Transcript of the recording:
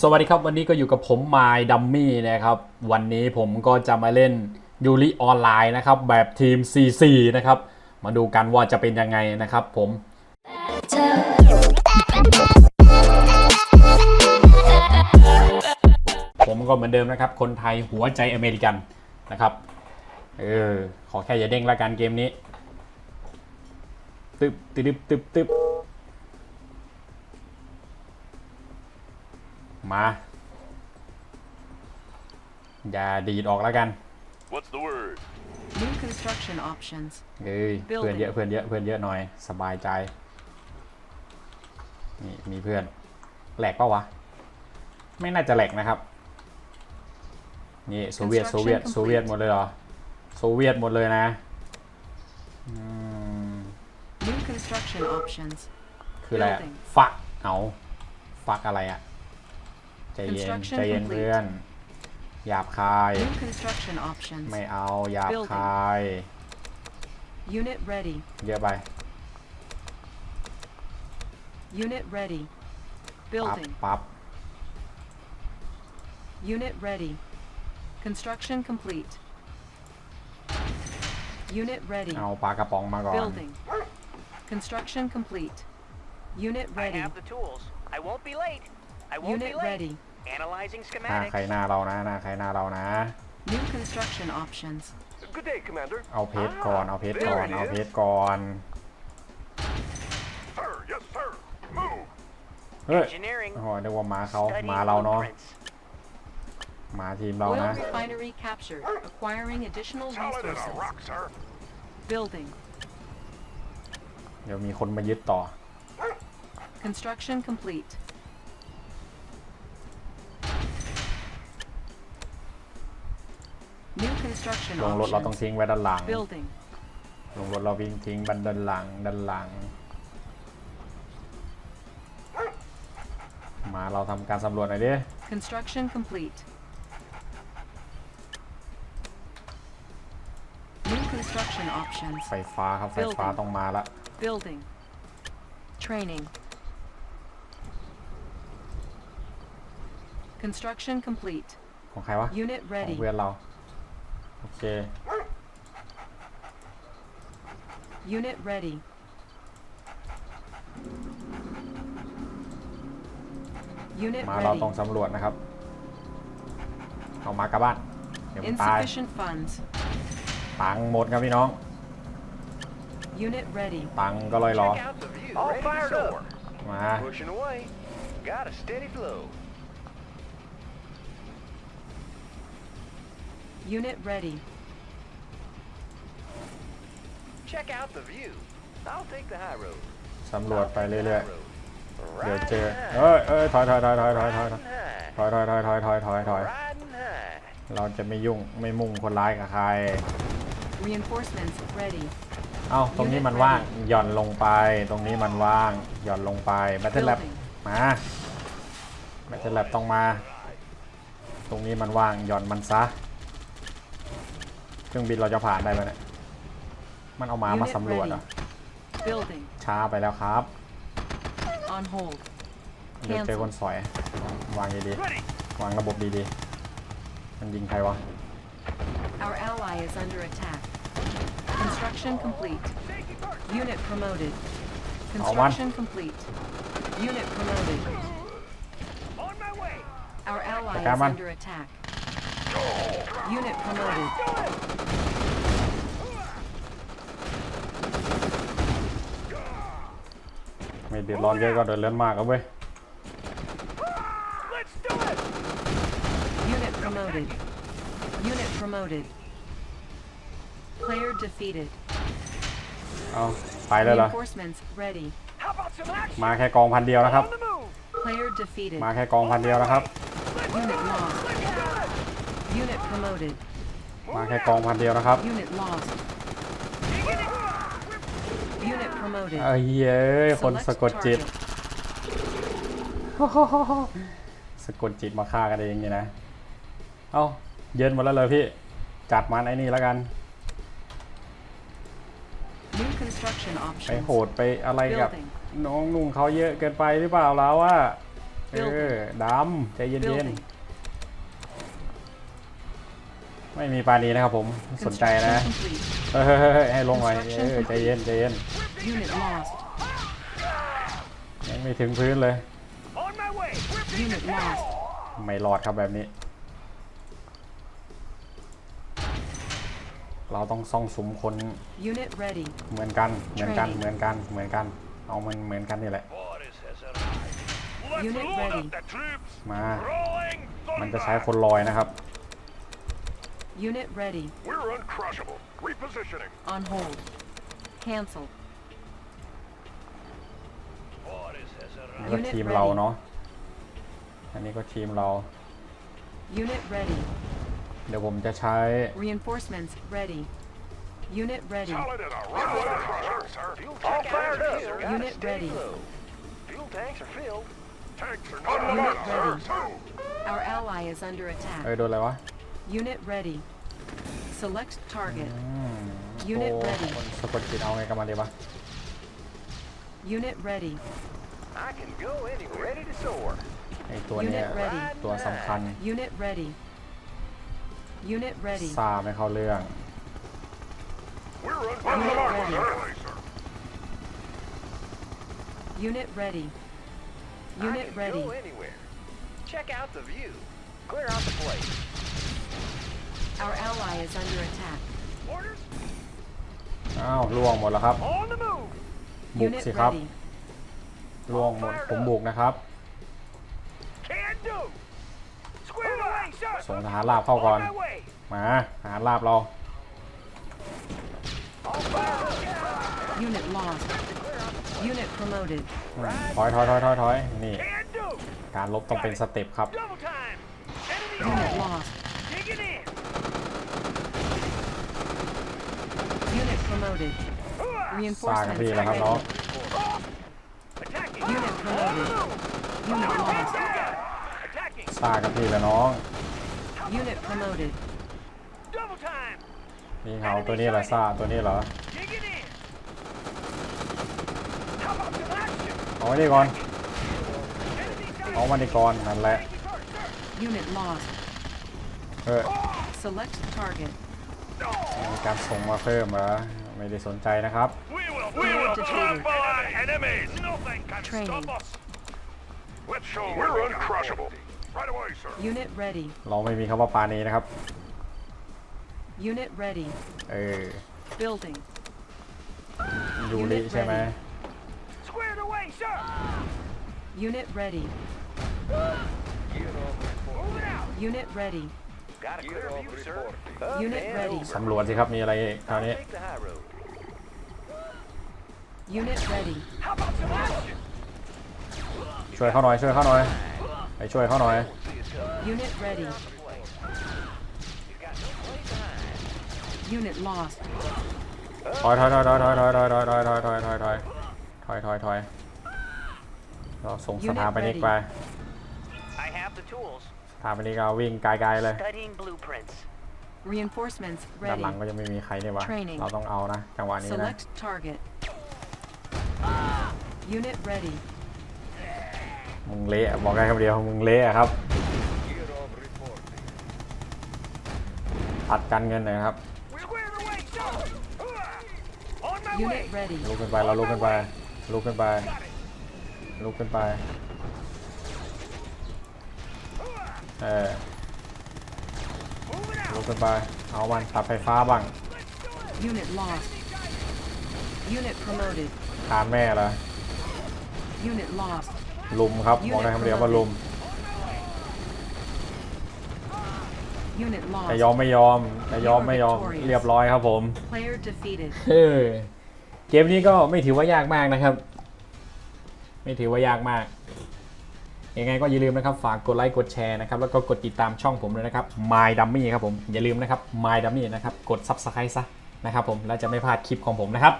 สวัสดีครับวันนี้ก็อยู่กับผมมายดัมมี่นะครับ วันนี้ผมก็จะมาเล่นยูริออนไลน์นะครับ แบบทีม CC นะครับ มาดูกันว่าจะเป็นยังไงนะครับผม ผมก็เหมือนเดิมนะครับ คนไทยหัวใจอเมริกันนะครับเออขอแค่อย่าเด้งละกันเกมนี้ตึบตึบตึบตึบ มา อย่าดีดออกแล้วกัน What's the word? New construction options. เอ้ย Building เพื่อนเยอะเพื่อนเยอะเพื่อนเยอะหน่อย สบายใจ นี่มีเพื่อนแหลกปะวะ ไม่น่าจะแหลกนะครับ นี่โซเวียตโซเวียต Construction โซเวียตหมดเลยเหรอ โซเวียตหมดเลยนะอืม New construction options. คืออะไรอะ Building ฟัก เอา ฟักอะไรอะ ใจเย็น Construction ใจเย็น complete เพื่อน หยาบคาย New construction options. ไม่เอาหยาบ Building คาย Unit ready. เยอะไป Unit ready. ปั๊บ Building. ปั๊บ Unit ready. Construction complete. Unit ready. เอาปลากระป๋องมาก่อน Building. Construction complete. Unit I ready. have the tools. I won't be late. I won't Unit be late. ready. Analyzing หน้าใคร schematics. หน้าเรานะ หน้าใครหน้าเรานะ New construction options. Good day, Commander. เอาเพชรก่อน เอาเพชรก่อน There it เอา is. เพชรก่อน Sir, yes, sir. Move. เฮ้ย Engineering. โอ้โหนึกว่ามาเขา Studying มาเราเนาะ blueprints. มาทีมเรา Oil นะ refinery captured. Acquiring additional Solid as a resources. rock, sir. Building. เดี๋ยวมีคนมายึดต่อ Construction complete. ลงรถเราต้อง options. ทิ้งไว้ด้านหลัง Building. ลงรถเราวิ่งทิ้งบันด้านหลังด้านหลังมาเราทำการสำรวจหน่อยดิ Construction complete. New construction options. ไฟฟ้าครับ ไฟฟ้า Building ต้องมาละ Building. Training. Construction complete. ของใครวะ Unit ของ ready. เพื่อนเรา โอเค Unit ready. Unit มาเรา ready. ต้องสำรวจนะครับ เอามากลับบ้านเดี๋ยวมันตาย Insufficient funds. ตังค์หมดครับพี่น้อง Unit ready. ตังค์ก็ลอยรอ Check out the view. All Ready to fired soar. up. มา Pushing away. Got a steady flow. Unit ready. Check out the view. I'll take the high road. สำรวจ I'll ไป take the เรื่อย high road. ๆเดี๋ยว Riding เจอ high. เอ้ยเอ้ยถอยถอยถอยถอยถอยถอยถอย Riding high. ถอยถอยถอยถอยถอยถอยถอย Riding high. เราจะไม่ยุ่งไม่มุ่งคนร้ายกับใคร Reinforcements ready. เอ้า ตรงนี้มันว่าง หย่อนลงไป ตรงนี้มันว่าง หย่อนลงไป แบตเทิลแลบ Building. มา แบตเทิลแลบต้องมา ตรงนี้มันว่าง หย่อนมันซะ เครื่องบินเราจะผ่านได้ไหมเนี่ยมันเอามามา Unit สำรวจเหรอะ Building. ช้าไปแล้วครับ On hold. เดี๋ยวเจอ Cancel. คนสอยวางดีๆวางระบบดีๆ มันยิงใครวะ Our ally is under attack. Construction complete. Unit promoted. Construction complete. Unit promoted. On my way. Our ally is Tama. under attack. Unit promoted. ไม่เดือดร้อนเยอะก็เดือดร้อนมากครับเว้ย Let's do it. Unit promoted. Unit promoted. Player defeated. เอาไปเลยเหรอ Reinforcements ready. How about some action? มาแค่กองพันเดียวนะครับ On the move. Player defeated. มาแค่กองพันเดียวนะครับ Unit lost. Unit promoted. มาแค่กองพันเดียวนะครับ Unit lost. Unit promoted. เอ้ยเอ้ยคน Select สะกดจิต target. สะกดจิตมาฆ่ากันเองนี่นะ เอ้า เย็นหมดแล้วเลยพี่ จัดมันไอ้นี่แล้วกัน New construction ไป options. โหดไปอะไรกับ Building. น้องนุ่งเขาเยอะเกินไปหรือเปล่าเราว่า เออดำใจเย็น Building. ไม่มีปานีนะครับผมสนใจนะ Construction complete. เฮ้ยเฮ้ยเฮ้ยเฮ้ยให้ลงหน่อยเออใจเย็นใจเย็น Unit lost. ยังไม่ถึงพื้นเลย On my way. Unit lost. ไม่รอดครับแบบนี้ เราต้องซ่องสุมคน Unit ready. เหมือนกันเหมือนกัน Training เหมือนกันเหมือนกัน เอามันเหมือนกันนี่แหละ Boris has arrived. Let's Unit load ready. up the troops. มา Rolling มันจะ thunder. ใช้คนลอยนะครับ Unit ready. We're uncrushable. Repositioning. On hold. Cancel. Boris has นี่ arrived. ก็ Unit ทีมเรา ready เนาะ อันนี้ก็ทีมเรา Unit ready. เดี๋ยวผมจะใช้ Reinforcements ready. Unit ready. Solid as a rock. Sir, sir. Fuel All tank fired out, up. sir. Unit Steady ready. flow. Fuel tanks are filled. Tanks are not Unit enough, sir. ready. Sir. Our ally is under เอ้ย attack. โดนอะไรวะ Unit ready. Select target. อืม Unit โอ้ ready คนสะกดจิตเอาไงกับมันดีวะ Unit ready. I can go anywhere. Ready to soar. ไอตัวเนี้ย Unit ready. ตัวสำคัญ Unit ready. Unit ready. ซาไม่เข้าเรื่อง We're Unit uncrushable. ready. Certainly, sir. Unit ready. I Unit can ready. go anywhere. Check out the view. Clear out the place. Our ally is under attack. Orders อ้าวล่วงหมดแล้วครับ on the move. บุก Unit สิครับ ready. ล่วงหมดผมบุกนะครับ Can do. Squared away, sir. ส่งทหารราบเข้าก่อน On my way. มาทหารราบเรา All fired up. Unit lost. Unit promoted. อืมถอยถอยถอยถอยถอยนี่ Can do. การลบต้องเป็นสเต็ปครับ Double time. Enemy Unit all. lost. Promoted. Hooah. สร้างกัน Reinforcements พี่แล้วครับน้อง ready. Attacking. Unit promoted. Unit lost. Attacking. สร้างกันพี่แล้วน้อง Unit promoted. Double time. นี่เหาตัวนี้เหรอซ่าตัวนี้เหรอ Digging in. How about some action? เอาไว้นี่ก่อน Enemy เอามานี่ก่อนนั่นแหละ Unit lost. เออ Select target. มีการส่งมาเพิ่มเหรอ ไม่ได้สนใจนะครับ We will, we Clear will defeated. trample on enemies. Nothing can Training. stop us. Let's show we're uncrushable. Right away, sir. Unit ready. เราไม่มีคำว่าปานีนะครับ Unit ready. เออ Building. ยูริใช่ไหม Squared away, sir. Unit ready. Moving out. Unit ready. Got a clear view, sir. Up Unit and ready. over. สำรวจสิครับมีอะไรอีกคราว I'll นี้ take the high road. Unit ready. How about some action? ช่วยเขาหน่อยช่วยเขาหน่อยไปช่วยเขาหน่อย Unit ready. He's got no place to hide. Unit lost. ถอยถอยถอยถอยถอยถอยถอยถอยถอยถอยถอยถอยถอยถอยถอยถอยเราส่งสถาปนิกไป I have the tools. สถาปนิกเอาวิ่งไกลๆเลย Studying blueprints. Reinforcements ด้าน ready. หลังก็ยังไม่มีใครเนี่ยวะ Training เราต้องเอานะจังหวะนี้นะ Select target. Unit ready. มึงเละบอกได้คำเดียวมึงเละครับตัดกันเงินหน่อยครับ Squared away, sir. Hooah. On my way. Unit ready. ลุกขึ้นไปเราลุกขึ้นไปลุกขึ้นไปลุกขึ้นไปเออ Moving ลุ out. กขึ้นไปเอามันตัดไฟฟ้าบ้าง Unit lost. Unit promoted. ทานแม่เหรอ Unit lost. ลุมครับบอกได้คำเดียวว่าลุม Unit แต่ lost. ยอมไม่ยอมแต่ยอมไม่ยอมเรียบร้อยครับผม Player defeated. เออเกมนี้ก็ไม่ถือว่ายากมากนะครับ ไม่ถือว่ายากมากยังไงก็อย่าลืมนะครับฝากกดไลค์กดแชร์นะครับแล้วก็กดติดตามช่องผมด้วยนะครับ My Dummy ครับผมอย่าลืมนะครับ My Dummy นะครับกด Subscribe ซะนะครับผมแล้วจะไม่พลาดคลิปของผมนะครับ